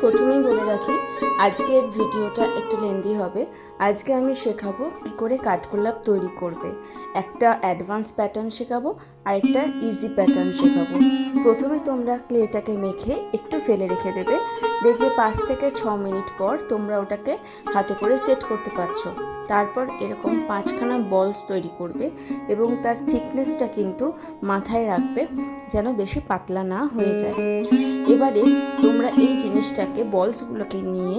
প্রথমেই বলে রাখি আজকের ভিডিওটা একটু লেন্দি হবে। আজকে আমি শেখাবো কী করে কাঠগোলাপ তৈরি করবে। একটা অ্যাডভান্স প্যাটার্ন শেখাবো আর একটা ইজি প্যাটার্ন শেখাবো। প্রথমে তোমরা ক্লেটাকে মেখে একটু ফেলে রেখে দেবে। দেখবে পাঁচ থেকে ছ মিনিট পর তোমরা ওটাকে হাতে করে সেট করতে পারছ। তারপর এরকম পাঁচখানা বলস তৈরি করবে এবং তার থিকনেসটা কিন্তু মাথায় রাখবে যেন বেশি পাতলা না হয়ে যায়। এবারে তোমরা এই জিনিসটাকে বলসগুলোকে নিয়ে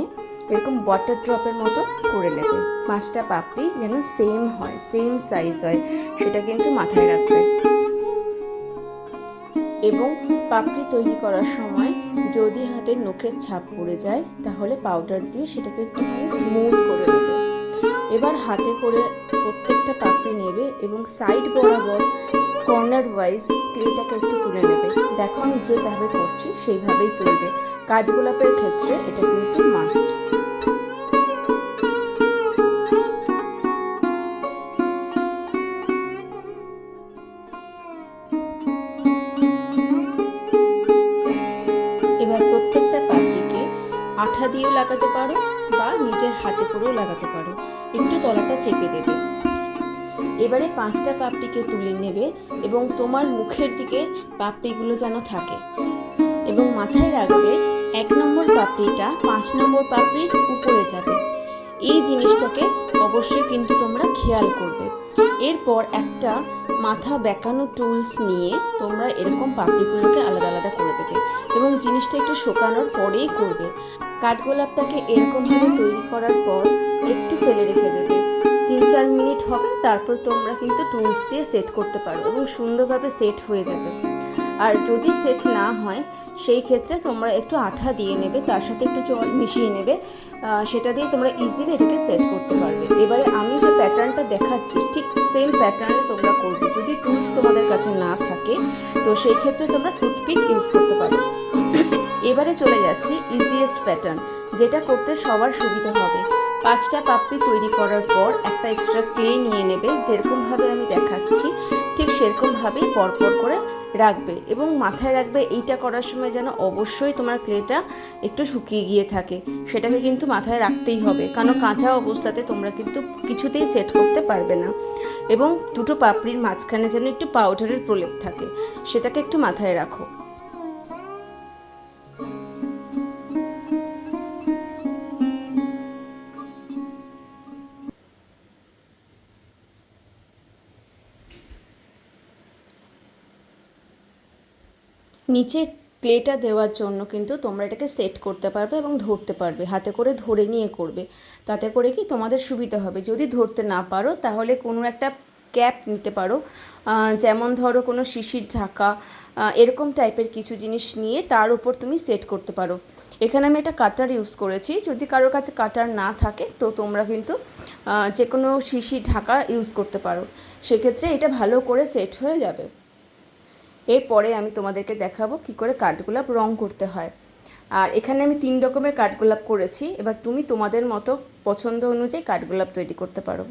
এরকম ওয়াটার ড্রপের মতো করে নেবে। পাঁচটা পাপড়ি যেন সেম হয় সেম সাইজ হয়, সেটা কিন্তু মাথায় রাখবে। এবং পাপড়ি তৈরি করার সময় যদি হাতে নখের ছাপ পড়ে যায়, তাহলে পাউডার দিয়ে সেটাকে একটুখানি স্মুথ করে নেবে। এবার হাতে করে প্রত্যেকটা পাপড়ি নেবে এবং সাইড বরাবর কর্নার ওয়াইজ ক্লেটাকে একটু তুলে নেবে। দেখো আমি যেভাবে করছি, সেইভাবেই তুলবে। কাঠগোলাপের ক্ষেত্রে এটা আঠা দিয়েও লাগাতে পারো বা নিজের হাতে করেও লাগাতে পারো। একটু তলাটা চেপে দেবে। এবারে পাঁচটা পাপড়িকে তুলে নেবে এবং তোমার মুখের দিকে পাপড়িগুলো যেন থাকে। এবং মাথায় রাখবে এক নম্বর পাপড়িটা পাঁচ নম্বর পাপড়ির উপরে যাবে। এই জিনিসটাকে অবশ্যই কিন্তু তোমরা খেয়াল করবে। এরপর একটা মাথা বেঁকানো টুলস নিয়ে তোমরা এরকম পাপড়িগুলোকে আলাদা আলাদা করে দেবে এবং জিনিসটা একটু শোকানোর পরেই করবে। কাঠগোলাপটাকে এরকমভাবে তৈরি করার পর একটু ফেলে রেখে দেবে। তিন চার মিনিট হবে, তারপর তোমরা কিন্তু টুলস দিয়ে সেট করতে পারো এবং সুন্দরভাবে সেট হয়ে যাবে। আর যদি সেট না হয়, সেই ক্ষেত্রে তোমরা একটু আঠা দিয়ে নেবে, তার সাথে একটু জল মিশিয়ে নেবে সেটা দিয়ে তোমরা ইজিলি এটাকে সেট করতে পারবে। এবারে আমি যে প্যাটার্নটা দেখাচ্ছি, ঠিক সেম প্যাটার্নে তোমরা করবে। যদি টুলস তোমাদের কাছে না থাকে, তো সেই ক্ষেত্রে তোমরা টুথপিক ইউজ করতে পারো। এবারে চলে যাচ্ছি ইজিয়েস্ট প্যাটার্ন যেটা করতে সবার সুবিধা হবে। পাঁচটা পাপড়ি তৈরি করার পর একটা এক্সট্রা ক্লে নিয়ে নেবে, যেরকমভাবে আমি দেখাচ্ছি, ঠিক সেরকমভাবেই পরপর করে রাখবে এবং মাথায় রাখবে এইটা করার সময় যেন অবশ্যই তোমার ক্লেটা একটু শুকিয়ে গিয়ে থাকে। সেটাকে কিন্তু মাথায় রাখতেই হবে। কারণ কাঁচা অবস্থাতে তোমরা কিন্তু কিছুতেই সেট করতে পারবে না। এবং দুটো পাপড়ির মাঝখানে যেন একটু পাউডারের প্রলেপ থাকে। সেটাকে একটু মাথায় রাখো। নিচে ক্লেটা দেওয়ার জন্য কিন্তু তোমরা এটাকে সেট করতে পারবে এবং ধরতে পারবে। হাতে করে ধরে নিয়ে করবে। তাতে করে কি তোমাদের সুবিধা হবে। যদি ধরতে না পারো, তাহলে কোনো একটা ক্যাপ নিতে পারো। যেমন ধরো কোনো শিশির ঢাকা এরকম টাইপের কিছু জিনিস নিয়ে তার উপর তুমি সেট করতে পারো। এখানে আমি একটা কাটার ইউজ করেছি। যদি কারোর কাছে কাটার না থাকে, তো তোমরা কিন্তু যে কোনো শিশি ঢাকা ইউজ করতে পারো। সেক্ষেত্রে এটা ভালো করে সেট হয়ে যাবে। এরপরে আমি তোমাদেরকে দেখাবো কি করে কাঠগোলাপ রং করতে হয়। আর এখানে আমি তিন রকমের কাঠগোলাপ করেছি। এবার তুমি তোমাদের মতো পছন্দ অনুযায়ী কাঠগোলাপ তৈরি করতে পারো।